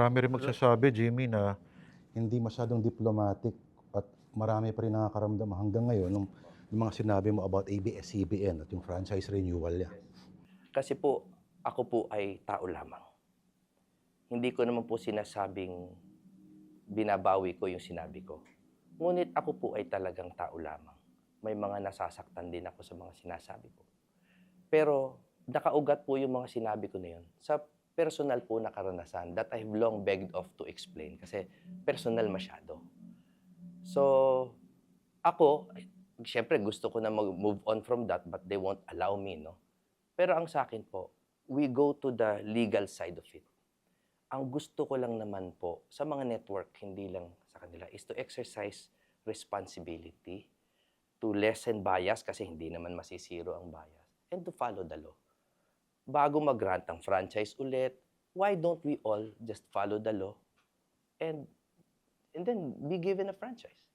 marami rin magsasabi, Jimmy, na hindi masyadong diplomatic at marami pa rin nakakaramdam hanggang ngayon ng, ng mga sinabi mo about ABS-CBN at yung franchise renewal niya. Kasi po, ako po ay tao lamang. Hindi ko naman po sinasabing binabawi ko yung sinabi ko. Ngunit ako po ay talagang tao lamang. May mga nasasaktan din ako sa mga sinasabi ko. Pero nakaugat po yung mga sinabi ko na yun sa personal po na karanasan that I've long begged off to explain kasi personal masyado. So, ako, syempre gusto ko na mag-move on from that but they won't allow me, no? Pero ang sa akin po, we go to the legal side of it. Ang gusto ko lang naman po sa mga network, hindi lang sa kanila, is to exercise responsibility, to lessen bias kasi hindi naman masisiro ang bias, and to follow the law. Bago mag-grant ang franchise ulit, why don't we all just follow the law and and then be given a franchise?